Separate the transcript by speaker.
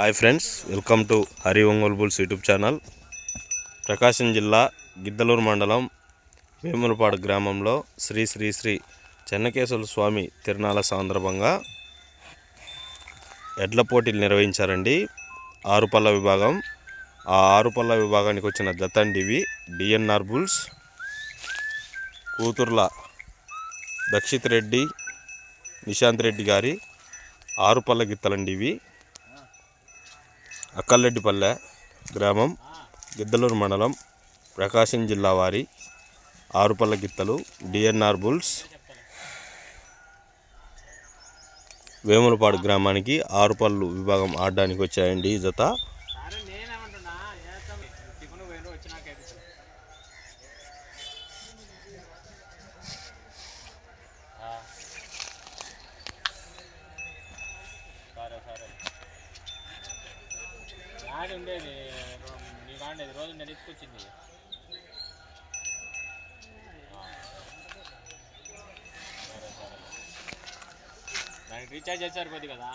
Speaker 1: Hi friends welcome to Hari Ongole bulls YouTube channel. Prakasam జిల్లా గిద్దలూరు మండలం వేములపాడు గ్రామంలో శ్రీ శ్రీ శ్రీ చెన్నకేశ్వర స్వామి తిరునాళ సందర్భంగా ఎడ్ల పోటీలు నిర్వహించారండి. ఆరుపల్ల విభాగం. ఆ ఆరుపల్ల విభాగానికి వచ్చిన జతండివి డిఎన్ఆర్ బుల్స్ కూతుర్ల దక్షిత్ రెడ్డి నిశాంత్ రెడ్డి గారి ఆరుపల్ల గిత్తలండి ఇవి అక్కల్లెడ్డిపల్లె గ్రామం గిద్దలూరు మండలం ప్రకాశం జిల్లా వారి ఆరుపల్ల గిత్తలు డిఎన్ఆర్ బుల్స్ వేములపాడు గ్రామానికి ఆరుపల్లు విభాగం ఆడడానికి వచ్చాయండి ఈ జత.
Speaker 2: యాడ్ ఉండేది నీకు ఆడేది రోజు నేను ఎత్తుకొచ్చింది. సరే దానికి రీఛార్జ్ చేసి సరిపోద్ది కదా?